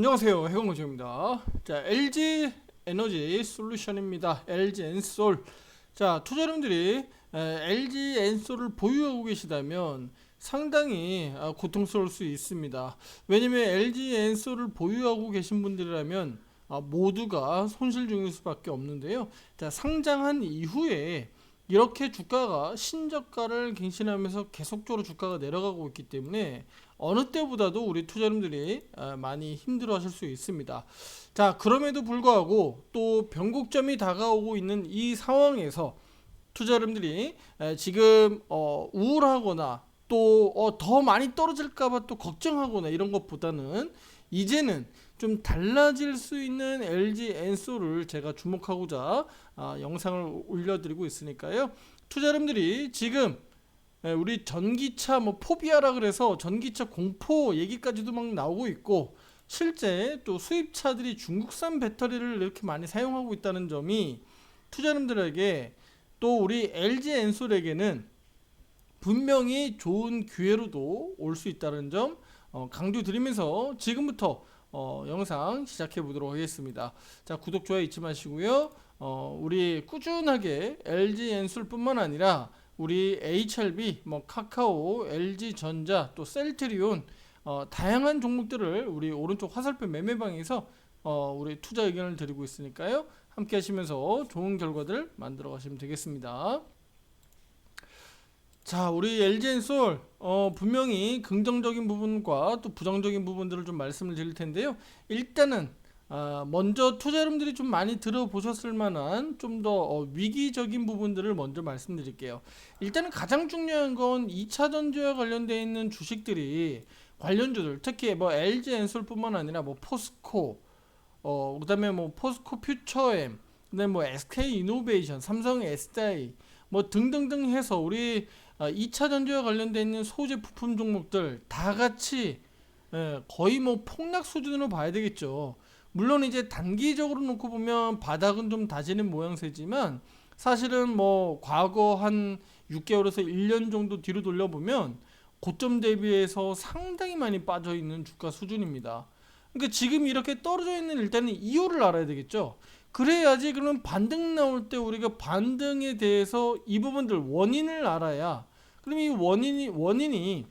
안녕하세요. 해공노조입니다. 자 LG 에너지 솔루션입니다. LG 엔솔. 자 투자자분들이 LG 엔솔을 보유하고 계시다면 상당히 아, 고통스러울 수 있습니다. 왜냐면 LG 엔솔을 보유하고 계신 분들이라면 아, 모두가 손실 중일 수밖에 없는데요. 자 상장한 이후에 이렇게 주가가 신저가를 갱신하면서 계속적으로 주가가 내려가고 있기 때문에 어느 때보다도 우리 투자자분들이 아, 많이 힘들어 하실 수 있습니다. 자 그럼에도 불구하고 또 변곡점이 다가오고 있는 이 상황에서 투자자분들이 에, 지금 어, 우울하거나 또더 많이 떨어질까봐 또 걱정하거나 이런 것보다는 이제는 좀 달라질 수 있는 LG 엔소를 제가 주목하고자 아, 영상을 올려드리고 있으니까요. 투자자분들이 지금 예, 우리 전기차 뭐 포비아라 그래서 전기차 공포 얘기까지도 막 나오고 있고 실제 또 수입차들이 중국산 배터리를 이렇게 많이 사용하고 있다는 점이 투자자분들에게 또 우리 LG 엔솔에게는 분명히 좋은 기회로도 올 수 있다는 점 어, 강조드리면서 지금부터 어, 영상 시작해 보도록 하겠습니다. 자 구독 좋아요 잊지 마시고요. 어, 우리 꾸준하게 LG 엔솔뿐만 아니라 우리 HRB, 뭐 카카오, LG 전자, 또 셀트리온 어, 다양한 종목들을 우리 오른쪽 화살표 매매방에서 어, 우리 투자 의견을 드리고 있으니까요. 함께 하시면서 좋은 결과들 만들어 가시면 되겠습니다. 자, 우리 LG엔솔 어, 분명히 긍정적인 부분과 또 부정적인 부분들을 좀 말씀을 드릴 텐데요. 일단은 아, 먼저 투자자분들이 좀 많이 들어보셨을 만한 좀 더 어, 위기적인 부분들을 먼저 말씀드릴게요. 일단은 가장 중요한 건 2차 전지와 관련되어 있는 주식들이 관련주들 특히 뭐 LG 엔솔뿐만 아니라 뭐 포스코 어 그다음에 뭐 포스코 퓨처엠 그다음에 뭐 SK 이노베이션 삼성 SDI 뭐 등등등 해서 우리 2차 전지와 관련되어 있는 소재 부품 종목들 다 같이 예, 거의 뭐 폭락 수준으로 봐야 되겠죠. 물론 이제 단기적으로 놓고 보면 바닥은 좀 다지는 모양새지만 사실은 뭐 과거 한 6개월에서 1년 정도 뒤로 돌려보면 고점 대비해서 상당히 많이 빠져 있는 주가 수준입니다. 그러니까 지금 이렇게 떨어져 있는 일단은 이유를 알아야 되겠죠. 그래야지 그러면 반등 나올 때 우리가 반등에 대해서 이 부분들 원인을 알아야 그럼 이 원인이 원인이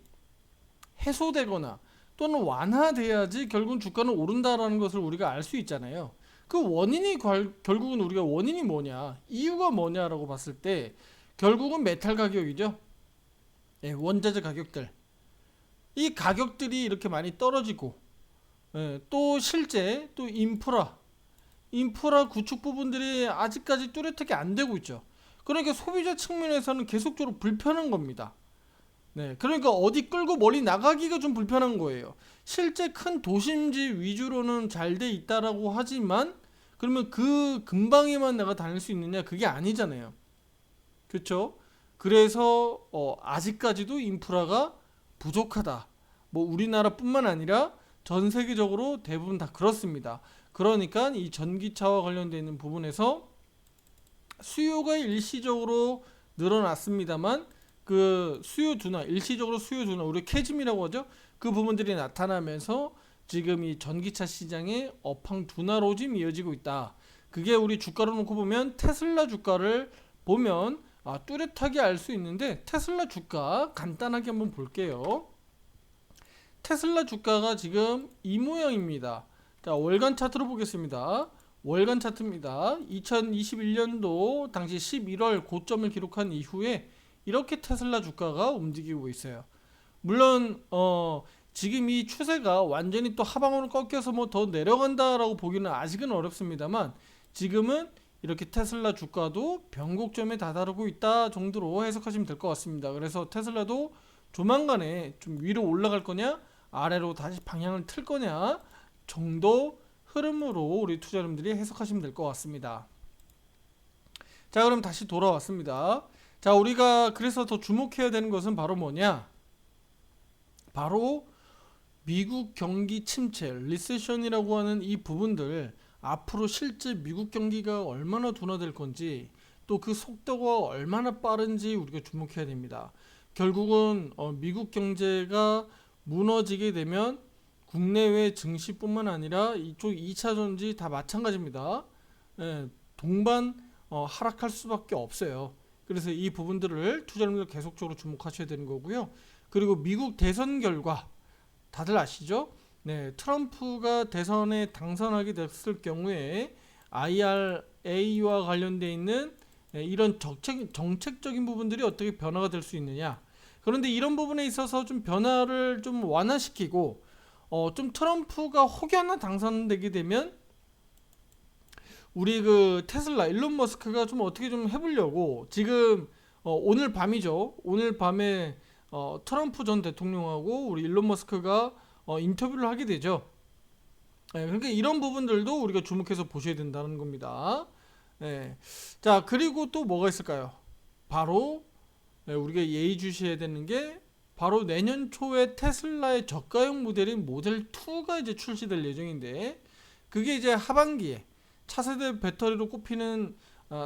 해소되거나 또는 완화돼야지 결국은 주가는 오른다라는 것을 우리가 알 수 있잖아요. 그 원인이 결, 결국은 우리가 원인이 뭐냐, 이유가 뭐냐라고 봤을 때 결국은 메탈 가격이죠. 예, 원자재 가격들. 이 가격들이 이렇게 많이 떨어지고 예, 또 실제 또 인프라 인프라 구축 부분들이 아직까지 뚜렷하게 안 되고 있죠. 그러니까 소비자 측면에서는 계속적으로 불편한 겁니다. 네, 그러니까 어디 끌고 멀리 나가기가 좀 불편한 거예요. 실제 큰 도심지 위주로는 잘 돼 있다라고 하지만 그러면 그 근방에만 내가 다닐 수 있느냐 그게 아니잖아요. 그렇죠? 그래서 어, 아직까지도 인프라가 부족하다. 뭐 우리나라뿐만 아니라 전 세계적으로 대부분 다 그렇습니다. 그러니까 이 전기차와 관련되어 있는 부분에서 수요가 일시적으로 늘어났습니다만 그 수요 둔화, 일시적으로 수요 둔화, 우리 캐즘이라고 하죠. 그 부분들이 나타나면서 지금 이 전기차 시장의 업황 둔화로 지금 이어지고 있다. 그게 우리 주가로 놓고 보면 테슬라 주가를 보면 아, 뚜렷하게 알 수 있는데 테슬라 주가 간단하게 한번 볼게요. 테슬라 주가가 지금 이 모양입니다. 자, 월간 차트로 보겠습니다. 월간 차트입니다. 2021년도 당시 11월 고점을 기록한 이후에 이렇게 테슬라 주가가 움직이고 있어요. 물론 어 지금 이 추세가 완전히 또 하방으로 꺾여서 뭐 더 내려간다라고 보기는 아직은 어렵습니다만 지금은 이렇게 테슬라 주가도 변곡점에 다다르고 있다 정도로 해석하시면 될 것 같습니다. 그래서 테슬라도 조만간에 좀 위로 올라갈 거냐 아래로 다시 방향을 틀 거냐 정도 흐름으로 우리 투자자분들이 해석하시면 될 것 같습니다. 자 그럼 다시 돌아왔습니다. 자, 우리가 그래서 더 주목해야 되는 것은 바로 뭐냐? 바로 미국 경기 침체, 리세션이라고 하는 이 부분들 앞으로 실제 미국 경기가 얼마나 둔화될 건지 또 그 속도가 얼마나 빠른지 우리가 주목해야 됩니다. 결국은 어, 미국 경제가 무너지게 되면 국내외 증시뿐만 아니라 이쪽 2차 전지 다 마찬가지입니다. 예, 동반 어, 하락할 수밖에 없어요. 그래서 이 부분들을 투자자분들 계속적으로 주목하셔야 되는 거고요. 그리고 미국 대선 결과 다들 아시죠? 네, 트럼프가 대선에 당선하게 됐을 경우에 IRA와 관련돼 있는 예, 이런 정책, 정책적인 부분들이 어떻게 변화가 될 수 있느냐. 그런데 이런 부분에 있어서 좀 변화를 좀 완화시키고 어, 좀 트럼프가 혹여나 당선되게 되면 우리 그 테슬라 일론 머스크가 좀 어떻게 좀 해보려고 지금 어, 오늘 밤이죠. 오늘 밤에 어, 트럼프 전 대통령하고 우리 일론 머스크가 어, 인터뷰를 하게 되죠. 예, 그러니까 이런 부분들도 우리가 주목해서 보셔야 된다는 겁니다. 예. 자 그리고 또 뭐가 있을까요? 바로 예, 우리가 예의주시해야 되는 게 바로 내년 초에 테슬라의 저가형 모델인 모델 2가 이제 출시될 예정인데 그게 이제 하반기에 차세대 배터리로 꼽히는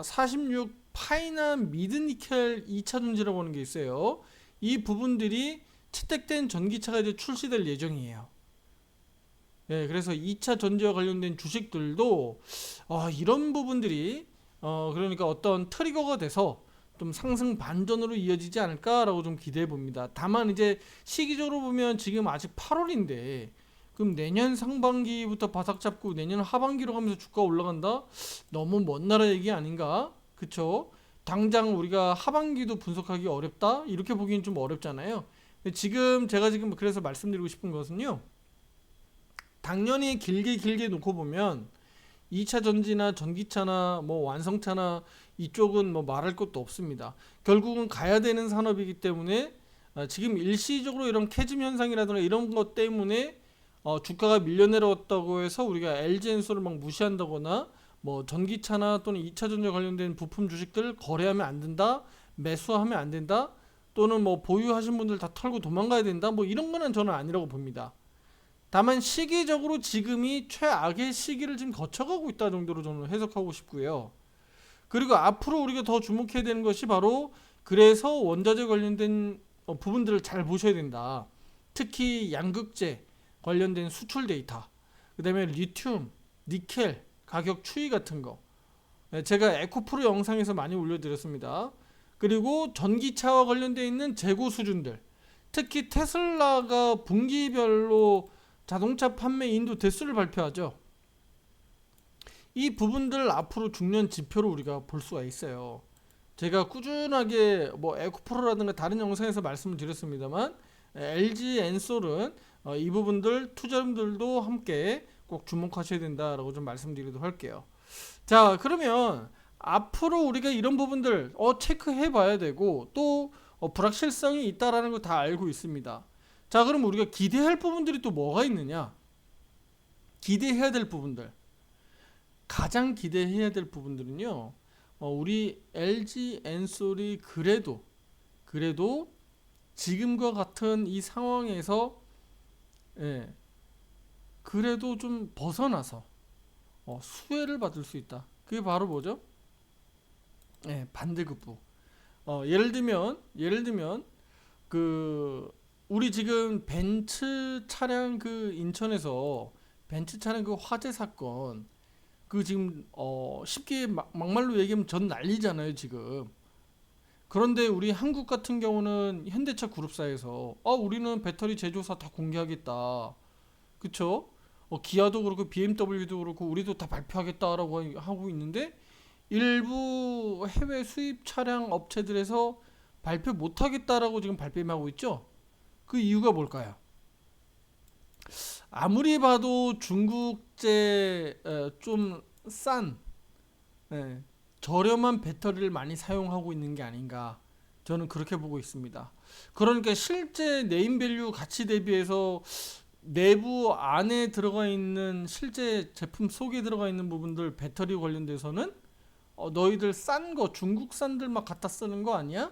46 파이나 미드 니켈 2차 전지라고 하는 게 있어요. 이 부분들이 채택된 전기차가 이제 출시될 예정이에요. 예, 그래서 2차 전지와 관련된 주식들도 아, 이런 부분들이 어, 그러니까 어떤 트리거가 돼서 좀 상승 반전으로 이어지지 않을까라고 좀 기대해 봅니다. 다만 이제 시기적으로 보면 지금 아직 8월인데 그럼 내년 상반기부터 바닥 잡고 내년 하반기로 가면서 주가 올라간다? 너무 먼 나라 얘기 아닌가? 그쵸? 당장 우리가 하반기도 분석하기 어렵다? 이렇게 보기엔 좀 어렵잖아요. 지금 제가 지금 그래서 말씀드리고 싶은 것은요. 당연히 길게 길게 놓고 보면 2차 전지나 전기차나 뭐 완성차나 이쪽은 뭐 말할 것도 없습니다. 결국은 가야 되는 산업이기 때문에 아, 지금 일시적으로 이런 캐즘 현상이라든가 이런 것 때문에 어, 주가가 밀려 내려왔다고 해서 우리가 LG 엔소를 막 무시한다거나 뭐 전기차나 또는 2차 전지 관련된 부품 주식들 거래하면 안 된다, 매수하면 안 된다, 또는 뭐 보유하신 분들 다 털고 도망가야 된다, 뭐 이런 거는 저는 아니라고 봅니다. 다만 시기적으로 지금이 최악의 시기를 지금 거쳐가고 있다 정도로 저는 해석하고 싶고요. 그리고 앞으로 우리가 더 주목해야 되는 것이 바로 그래서 원자재 관련된 어, 부분들을 잘 보셔야 된다. 특히 양극재 관련된 수출 데이터, 그다음에 리튬, 니켈 가격 추이 같은 거. 네, 제가 에코프로 영상에서 많이 올려드렸습니다. 그리고 전기차와 관련돼 있는 재고 수준들, 특히 테슬라가 분기별로 자동차 판매 인도 대수를 발표하죠. 이 부분들 앞으로 중요한 지표로 우리가 볼 수가 있어요. 제가 꾸준하게 뭐 에코프로라든가 다른 영상에서 말씀을 드렸습니다만 LG 엔솔은 어, 이 부분들 투자자분들도 함께 꼭 주목하셔야 된다라고 좀 말씀드리도록 할게요. 자 그러면 앞으로 우리가 이런 부분들 어 체크해 봐야 되고 또 어, 불확실성이 있다라는 거 다 알고 있습니다. 자, 그럼 우리가 기대할 부분들이 또 뭐가 있느냐? 기대해야 될 부분들. 가장 기대해야 될 부분들은요. 어, 우리 LG 엔솔이 그래도 그래도 지금과 같은 이 상황에서 예, 그래도 좀 벗어나서 어, 수혜를 받을 수 있다. 그게 바로 뭐죠? 예, 반대급부. 어, 예를 들면 예를 들면 그 우리 지금 벤츠 차량 그 인천에서 벤츠 차량 그 화재 사건 그 지금 어 쉽게 막, 막말로 얘기하면 전 난리잖아요 지금. 그런데 우리 한국 같은 경우는 현대차 그룹사에서 아 우리는 배터리 제조사 다 공개하겠다. 그쵸? 어, 기아도 그렇고 BMW도 그렇고 우리도 다 발표하겠다라고 하고 있는데 일부 해외 수입 차량 업체들에서 발표 못하겠다라고 지금 발뺌하고 있죠? 그 이유가 뭘까요? 아무리 봐도 중국제 어, 좀싼 예, 저렴한 배터리를 많이 사용하고 있는 게 아닌가 저는 그렇게 보고 있습니다. 그러니까 실제 네임밸류 가치 대비해서 내부 안에 들어가 있는 실제 제품 속에 들어가 있는 부분들 배터리 관련돼서는 어, 너희들 싼 거 중국산들만 갖다 쓰는 거 아니야?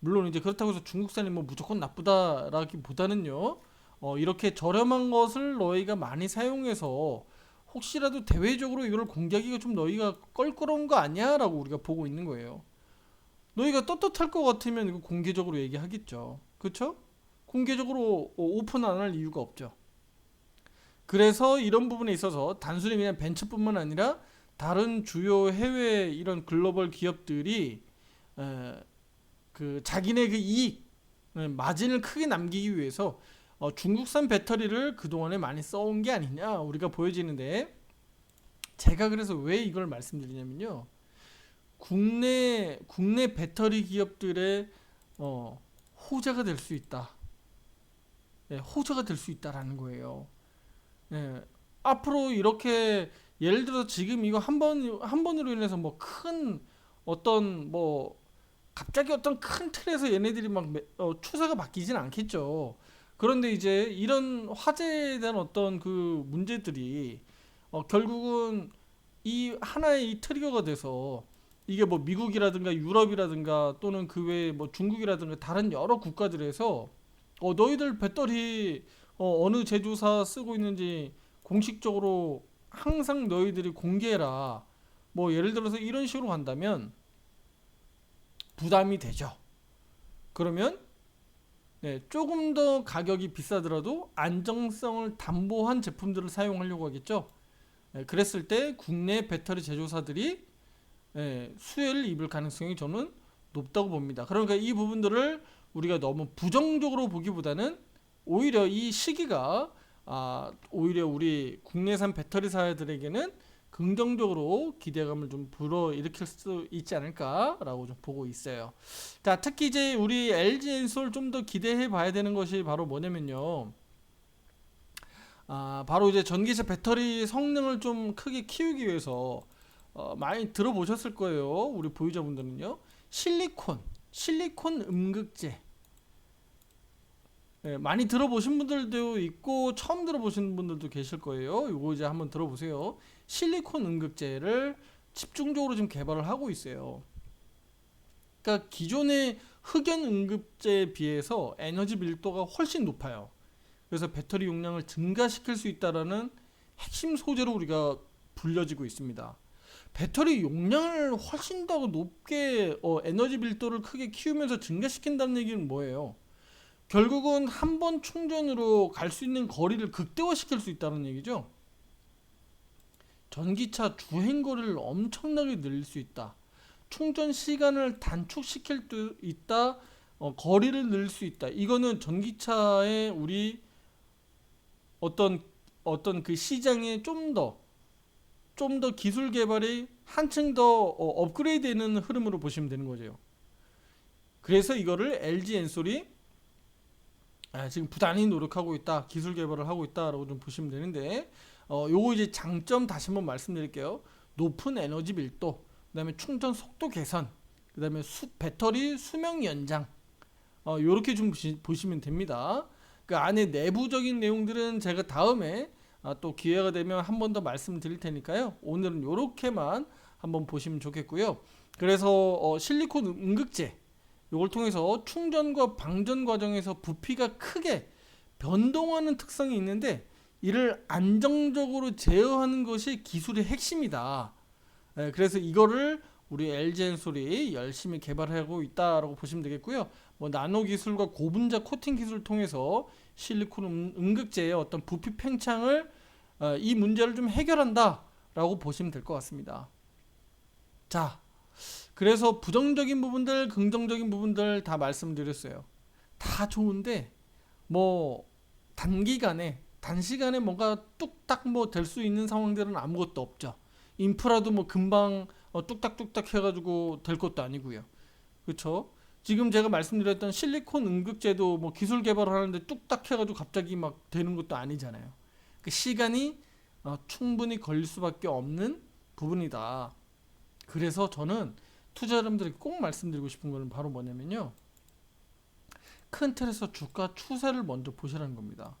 물론 이제 그렇다고 해서 중국산이 뭐 무조건 나쁘다라기보다는요. 어, 이렇게 저렴한 것을 너희가 많이 사용해서 혹시라도 대외적으로 이걸 공개하기가 좀 너희가 껄끄러운 거 아니야 라고 우리가 보고 있는 거예요. 너희가 떳떳할 것 같으면 이거 공개적으로 얘기하겠죠. 그렇죠? 공개적으로 오픈 안 할 이유가 없죠. 그래서 이런 부분에 있어서 단순히 그냥 벤처뿐만 아니라 다른 주요 해외 이런 글로벌 기업들이 에, 그 자기네 그 이익 에, 마진을 크게 남기기 위해서 어, 중국산 배터리를 그동안에 많이 써온 게 아니냐 우리가 보여지는데 제가 그래서 왜 이걸 말씀드리냐면요. 국내 국내 배터리 기업들의 어, 호재가 될 수 있다. 예, 호재가 될 수 있다라는 거예요. 예, 앞으로 이렇게 예를 들어서 지금 이거 한 번 한 번으로 인해서 뭐 큰 어떤 뭐 갑자기 어떤 큰 틀에서 얘네들이 막 매- 어, 추세가 바뀌진 않겠죠. 그런데 이제 이런 화제에 대한 어떤 그 문제들이 어, 결국은 이 하나의 이 트리거가 돼서 이게 뭐 미국이라든가 유럽이라든가 또는 그 외에 뭐 중국이라든가 다른 여러 국가들에서 어, 너희들 배터리 어, 어느 제조사 쓰고 있는지 공식적으로 항상 너희들이 공개해라. 뭐 예를 들어서 이런 식으로 간다면 부담이 되죠. 그러면 네, 조금 더 가격이 비싸더라도 안정성을 담보한 제품들을 사용하려고 하겠죠. 네, 그랬을 때 국내 배터리 제조사들이 네, 수혜를 입을 가능성이 저는 높다고 봅니다. 그러니까 이 부분들을 우리가 너무 부정적으로 보기보다는 오히려 이 시기가 아, 오히려 우리 국내산 배터리 사들에게는 긍정적으로 기대감을 좀 불어일으킬 수 있지 않을까라고 좀 보고 있어요. 자, 특히 이제 우리 LG 엔솔 좀 더 기대해 봐야 되는 것이 바로 뭐냐면요. 아, 바로 이제 전기차 배터리 성능을 좀 크게 키우기 위해서 어, 많이 들어보셨을 거예요. 우리 보유자분들은요. 실리콘, 실리콘 음극재. 예, 많이 들어보신 분들도 있고 처음 들어보신 분들도 계실 거예요. 이거 이제 한번 들어보세요. 실리콘 음극재를 집중적으로 지금 개발을 하고 있어요. 그러니까 기존의 흑연 음극재에 비해서 에너지 밀도가 훨씬 높아요. 그래서 배터리 용량을 증가시킬 수 있다라는 핵심 소재로 우리가 불려지고 있습니다. 배터리 용량을 훨씬 더 높게 어, 에너지 밀도를 크게 키우면서 증가시킨다는 얘기는 뭐예요? 결국은 한 번 충전으로 갈 수 있는 거리를 극대화시킬 수 있다는 얘기죠. 전기차 주행 거리를 엄청나게 늘릴 수 있다. 충전 시간을 단축시킬 수 있다. 어, 거리를 늘릴 수 있다. 이거는 전기차의 우리 어떤 어떤 그 시장에 좀 더 좀 더 기술 개발이 한층 더 어, 업그레이드되는 흐름으로 보시면 되는 거죠. 그래서 이거를 LG 엔솔이 아, 지금 부단히 노력하고 있다, 기술 개발을 하고 있다라고 좀 보시면 되는데, 어, 요거 이제 장점 다시 한번 말씀드릴게요. 높은 에너지 밀도, 그다음에 충전 속도 개선, 그다음에 수, 배터리 수명 연장, 어, 요렇게 좀 보시, 보시면 됩니다. 그 안에 내부적인 내용들은 제가 다음에 아, 또 기회가 되면 한 번 더 말씀드릴 테니까요. 오늘은 요렇게만 한번 보시면 좋겠고요. 그래서 어, 실리콘 음극재 이걸 통해서 충전과 방전 과정에서 부피가 크게 변동하는 특성이 있는데 이를 안정적으로 제어하는 것이 기술의 핵심이다. 예, 그래서 이거를 우리 LG 엔솔이 열심히 개발하고 있다라고 보시면 되겠고요. 뭐 나노 기술과 고분자 코팅 기술을 통해서 실리콘 음- 음극재의 어떤 부피 팽창을 어, 이 문제를 좀 해결한다라고 보시면 될 것 같습니다. 자, 그래서 부정적인 부분들, 긍정적인 부분들 다 말씀드렸어요. 다 좋은데 뭐 단기간에 단시간에 뭔가 뚝딱 뭐 될 수 있는 상황들은 아무것도 없죠. 인프라도 뭐 금방 어, 뚝딱뚝딱 해가지고 될 것도 아니고요. 그렇죠? 지금 제가 말씀드렸던 실리콘 음극재도 뭐 기술 개발을 하는데 뚝딱 해가지고 갑자기 막 되는 것도 아니잖아요. 그 시간이 어, 충분히 걸릴 수밖에 없는 부분이다. 그래서 저는 투자자분들에게 꼭 말씀드리고 싶은 거는 바로 뭐냐면요. 큰 틀에서 주가 추세를 먼저 보시라는 겁니다.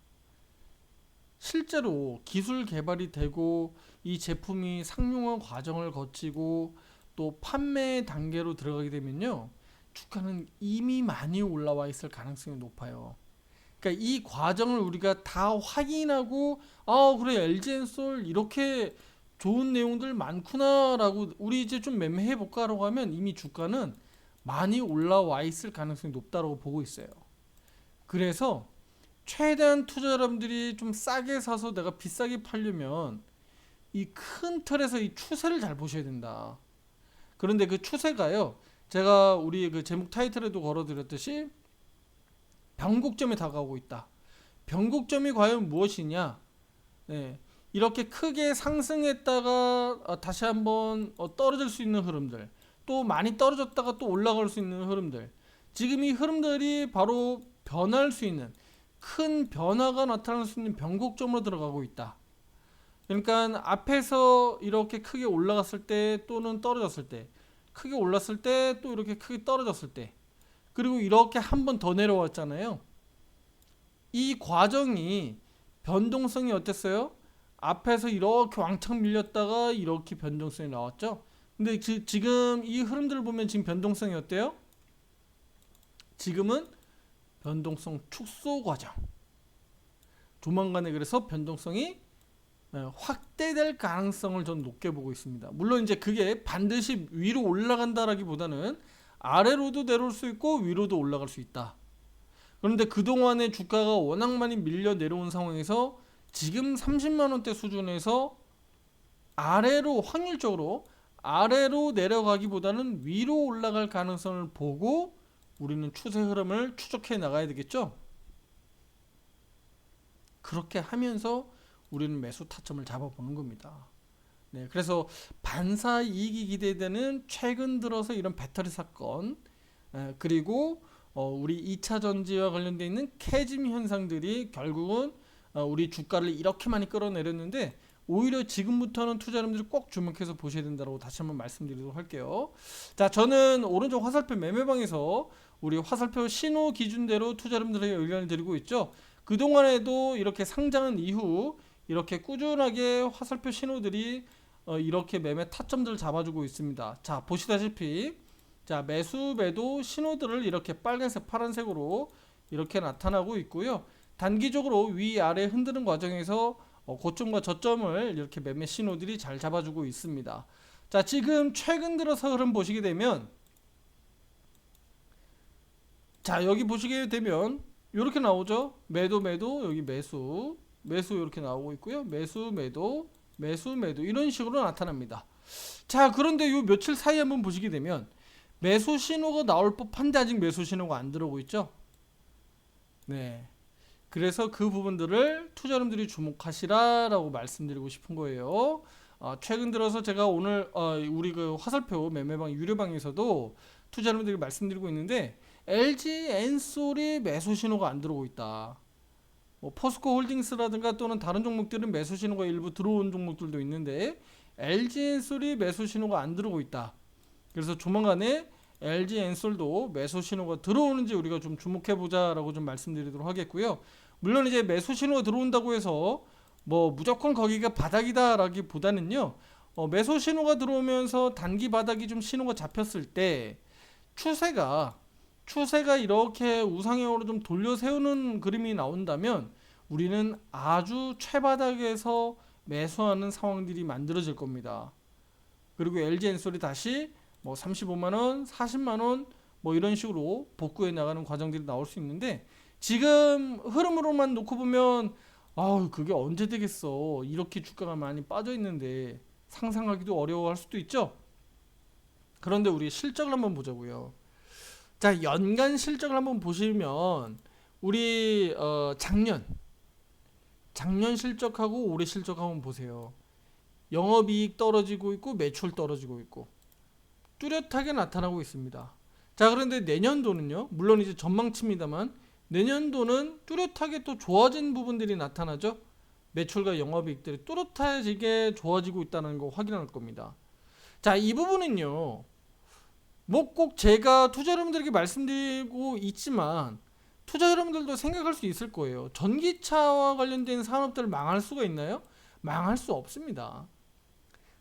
실제로 기술 개발이 되고 이 제품이 상용화 과정을 거치고 또 판매 단계로 들어가게 되면요. 주가는 이미 많이 올라와 있을 가능성이 높아요. 그러니까 이 과정을 우리가 다 확인하고 아 그래 LG엔솔 이렇게 좋은 내용들 많구나라고 우리 이제 좀 매매해 볼까라고 하면 이미 주가는 많이 올라와 있을 가능성이 높다라고 보고 있어요. 그래서 최대한 투자자분들이 좀 싸게 사서 내가 비싸게 팔려면 이 큰 틀에서 이 추세를 잘 보셔야 된다. 그런데 그 추세가요. 제가 우리 그 제목 타이틀에도 걸어드렸듯이 변곡점에 다가오고 있다. 변곡점이 과연 무엇이냐? 네, 이렇게 크게 상승했다가 어, 다시 한번 어, 떨어질 수 있는 흐름들, 또 많이 떨어졌다가 또 올라갈 수 있는 흐름들. 지금 이 흐름들이 바로 변할 수 있는 큰 변화가 나타날 수 있는 변곡점으로 들어가고 있다. 그러니까 앞에서 이렇게 크게 올라갔을 때 또는 떨어졌을 때, 크게 올랐을 때 또 이렇게 크게 떨어졌을 때, 그리고 이렇게 한 번 더 내려왔잖아요. 이 과정이 변동성이 어땠어요? 앞에서 이렇게 왕창 밀렸다가 이렇게 변동성이 나왔죠. 근데 지, 지금 이 흐름들을 보면 지금 변동성이 어때요? 지금은 변동성 축소 과정. 조만간에 그래서 변동성이 어, 확대될 가능성을 전 높게 보고 있습니다. 물론 이제 그게 반드시 위로 올라간다라기보다는 아래로도 내려올 수 있고 위로도 올라갈 수 있다. 그런데 그동안의 주가가 워낙 많이 밀려 내려온 상황에서 지금 30만 원대 수준에서 아래로 확률적으로 아래로 내려가기보다는 위로 올라갈 가능성을 보고 우리는 추세 흐름을 추적해 나가야 되겠죠. 그렇게 하면서 우리는 매수 타점을 잡아보는 겁니다. 네, 그래서 반사 이익이 기대되는 최근 들어서 이런 배터리 사건 에, 그리고 어, 우리 2차 전지와 관련돼 있는 캐짐 현상들이 결국은 어, 우리 주가를 이렇게 많이 끌어내렸는데 오히려 지금부터는 투자자분들이 꼭 주목해서 보셔야 된다고 다시 한번 말씀드리도록 할게요. 자, 저는 오른쪽 화살표 매매방에서 우리 화살표 신호 기준대로 투자자분들에게 의견을 드리고 있죠. 그동안에도 이렇게 상장한 이후 이렇게 꾸준하게 화살표 신호들이 어, 이렇게 매매 타점들을 잡아주고 있습니다. 자, 보시다시피 자, 매수 매도 신호들을 이렇게 빨간색, 파란색으로 이렇게 나타나고 있고요. 단기적으로 위아래 흔드는 과정에서 어, 고점과 저점을 이렇게 매매 신호들이 잘 잡아주고 있습니다. 자, 지금 최근 들어서 흐름 보시게 되면 자, 여기 보시게 되면 이렇게 나오죠. 매도 매도 여기 매수 매수 이렇게 나오고 있고요. 매수 매도 매수 매도 이런 식으로 나타납니다. 자, 그런데 요 며칠 사이 한번 보시게 되면 매수 신호가 나올 법한데 아직 매수 신호가 안 들어오고 있죠. 네. 그래서 그 부분들을 투자자분들이 주목하시라라고 말씀드리고 싶은 거예요. 어, 최근 들어서 제가 오늘 어, 우리 그 화살표 매매방 유료방에서도 투자자분들이 말씀드리고 있는데 LG 엔솔이 매수 신호가 안 들어오고 있다. 뭐 포스코 홀딩스라든가 또는 다른 종목들은 매수 신호가 일부 들어온 종목들도 있는데 LG 엔솔이 매수 신호가 안 들어오고 있다. 그래서 조만간에 LG 엔솔도 매수 신호가 들어오는지 우리가 좀 주목해 보자라고 좀 말씀드리도록 하겠고요. 물론 이제 매수 신호가 들어온다고 해서 뭐 무조건 거기가 바닥이다라기보다는요. 어, 매수 신호가 들어오면서 단기 바닥이 좀 신호가 잡혔을 때 추세가 추세가 이렇게 우상향으로 좀 돌려 세우는 그림이 나온다면 우리는 아주 최바닥에서 매수하는 상황들이 만들어질 겁니다. 그리고 LG 엔솔이 다시 뭐 35만 원, 40만 원, 뭐 이런 식으로 복구해 나가는 과정들이 나올 수 있는데 지금 흐름으로만 놓고 보면 아 그게 언제 되겠어 이렇게 주가가 많이 빠져 있는데 상상하기도 어려워할 수도 있죠. 그런데 우리 실적을 한번 보자고요. 자 연간 실적을 한번 보시면 우리 어, 작년 작년 실적하고 올해 실적 한번 보세요. 영업이익 떨어지고 있고 매출 떨어지고 있고 뚜렷하게 나타나고 있습니다. 자, 그런데 내년도는요. 물론 이제 전망치입니다만 내년도는 뚜렷하게 또 좋아진 부분들이 나타나죠. 매출과 영업이익들이 뚜렷해지게 좋아지고 있다는 거 확인할 겁니다. 자, 이 부분은요. 뭐 꼭 제가 투자 여러분들에게 말씀드리고 있지만 투자 여러분들도 생각할 수 있을 거예요. 전기차와 관련된 산업들 망할 수가 있나요? 망할 수 없습니다.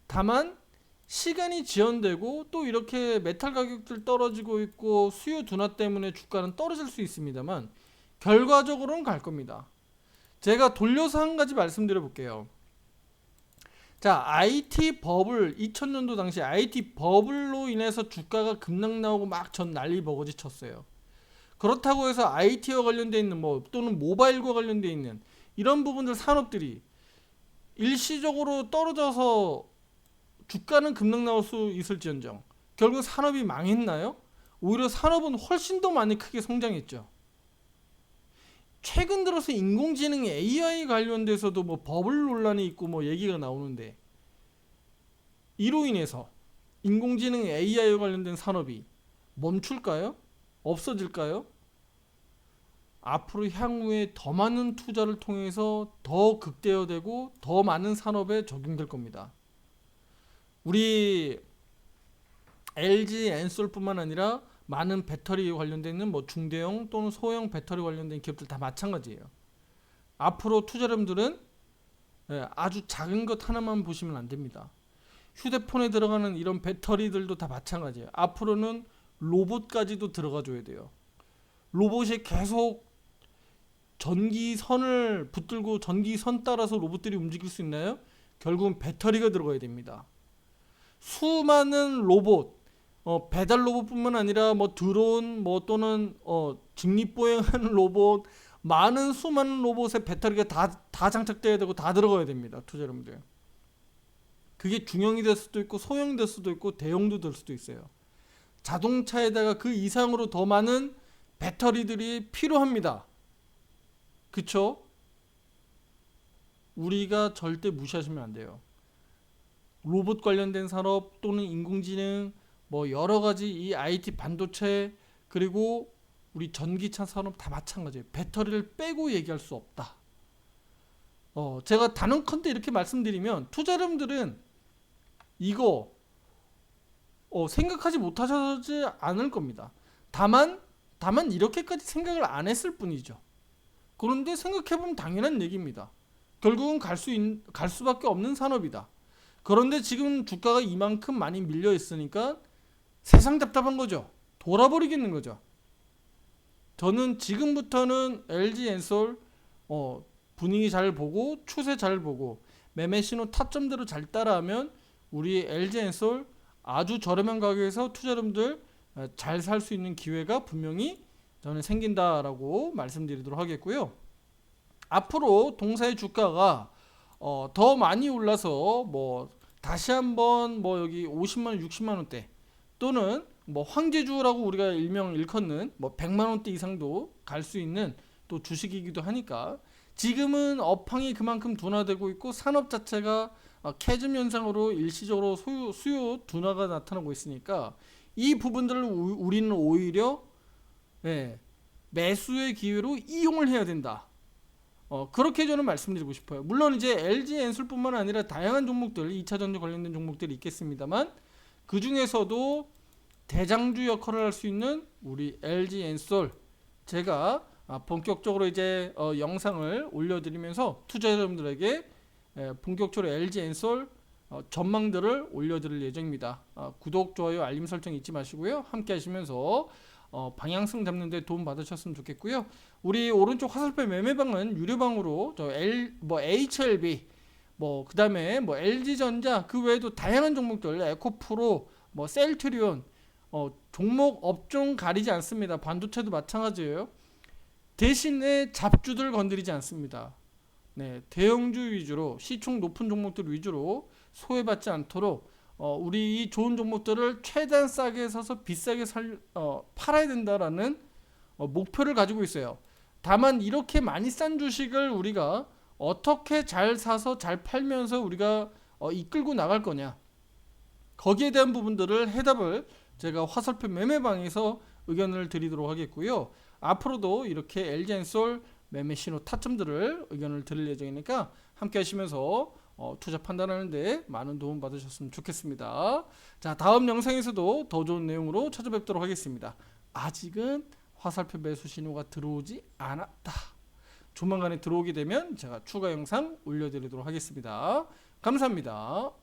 다만 시간이 지연되고 또 이렇게 메탈 가격들 떨어지고 있고 수요 둔화 때문에 주가는 떨어질 수 있습니다만 결과적으로는 갈 겁니다. 제가 돌려서 한 가지 말씀드려 볼게요. 자, IT 버블 2000년도 당시 IT 버블로 인해서 주가가 급락 나오고 막 전 난리 버거지 쳤어요. 그렇다고 해서 IT와 관련돼 있는 뭐 또는 모바일과 관련돼 있는 이런 부분들 산업들이 일시적으로 떨어져서 주가는 급락 나올 수 있을지언정 결국 산업이 망했나요? 오히려 산업은 훨씬 더 많이 크게 성장했죠. 최근 들어서 인공지능 AI 관련돼서도 뭐 버블 논란이 있고 뭐 얘기가 나오는데 이로 인해서 인공지능 AI 관련된 산업이 멈출까요? 없어질까요? 앞으로 향후에 더 많은 투자를 통해서 더 극대화되고 더 많은 산업에 적용될 겁니다. 우리 LG 엔솔뿐만 아니라 많은 배터리 관련된 있는 뭐 중대형 또는 소형 배터리 관련된 기업들 다 마찬가지예요. 앞으로 투자자분들은 예, 아주 작은 것 하나만 보시면 안 됩니다. 휴대폰에 들어가는 이런 배터리들도 다 마찬가지예요. 앞으로는 로봇까지도 들어가줘야 돼요. 로봇이 계속 전기선을 붙들고 전기선 따라서 로봇들이 움직일 수 있나요? 결국은 배터리가 들어가야 됩니다. 수많은 로봇, 어, 배달 로봇뿐만 아니라 뭐 드론, 뭐 또는 어, 직립보행하는 로봇, 많은 수많은 로봇에 배터리가 다, 다 장착돼야 되고 다 들어가야 됩니다. 투자 여러분들. 그게 중형이 될 수도 있고 소형이 될 수도 있고 대형도 될 수도 있어요. 자동차에다가 그 이상으로 더 많은 배터리들이 필요합니다. 그쵸? 우리가 절대 무시하시면 안 돼요. 로봇 관련된 산업 또는 인공지능 뭐 여러 가지 이 IT 반도체 그리고 우리 전기차 산업 다 마찬가지예요. 배터리를 빼고 얘기할 수 없다. 어, 제가 단언컨대 이렇게 말씀드리면 투자자분들은 이거 어, 생각하지 못하지 않을 겁니다. 다만 다만 이렇게까지 생각을 안 했을 뿐이죠. 그런데 생각해 보면 당연한 얘기입니다. 결국은 갈 수 갈 수밖에 없는 산업이다. 그런데 지금 주가가 이만큼 많이 밀려 있으니까 세상 답답한 거죠. 돌아버리겠는 거죠. 저는 지금부터는 LG 엔솔 어, 분위기 잘 보고 추세 잘 보고 매매 신호 타점대로 잘 따라하면 우리 LG 엔솔 아주 저렴한 가격에서 투자자분들 어, 잘살 수 있는 기회가 분명히 저는 생긴다라고 말씀드리도록 하겠고요. 앞으로 동사의 주가가 어, 더 많이 올라서 뭐 다시 한번 뭐 여기 50만 원, 60만 원대 또는 뭐 황제주라고 우리가 일명 일컫는 뭐 100만 원대 이상도 갈 수 있는 또 주식이기도 하니까 지금은 업황이 그만큼 둔화되고 있고 산업 자체가 어, 캐즘 현상으로 일시적으로 소유, 수요 둔화가 나타나고 있으니까 이 부분들을 우, 우리는 오히려 예, 매수의 기회로 이용을 해야 된다. 어, 그렇게 저는 말씀드리고 싶어요. 물론 이제 LG 엔솔뿐만 아니라 다양한 종목들, 2차 전지 관련된 종목들이 있겠습니다만 그 중에서도 대장주 역할을 할 수 있는 우리 LG 엔솔 제가 아, 본격적으로 이제 어, 영상을 올려드리면서 투자자분들에게 예, 본격적으로 LG 엔솔 어, 전망들을 올려드릴 예정입니다. 어, 구독, 좋아요, 알림 설정 잊지 마시고요. 함께 하시면서 어, 방향성 잡는데 도움 받으셨으면 좋겠고요. 우리 오른쪽 화살표 매매방은 유료방으로 저 L 뭐 HLB 뭐 그다음에 뭐 LG전자 그 외에도 다양한 종목들 에코프로 뭐 셀트리온 어, 종목 업종 가리지 않습니다. 반도체도 마찬가지예요. 대신에 잡주들 건드리지 않습니다. 네, 대형주 위주로 시총 높은 종목들 위주로 소외받지 않도록 어, 우리 이 좋은 종목들을 최대한 싸게 사서 비싸게 살, 어, 팔아야 된다라는 어, 목표를 가지고 있어요. 다만 이렇게 많이 싼 주식을 우리가 어떻게 잘 사서 잘 팔면서 우리가 어, 이끌고 나갈 거냐 거기에 대한 부분들을 해답을 제가 화살표 매매방에서 의견을 드리도록 하겠고요. 앞으로도 이렇게 LG엔솔 매매 신호 타점들을 의견을 드릴 예정이니까 함께 하시면서 어, 투자 판단하는데 많은 도움 받으셨으면 좋겠습니다. 자, 다음 영상에서도 더 좋은 내용으로 찾아뵙도록 하겠습니다. 아직은 화살표 매수 신호가 들어오지 않았다. 조만간에 들어오게 되면 제가 추가 영상 올려드리도록 하겠습니다. 감사합니다.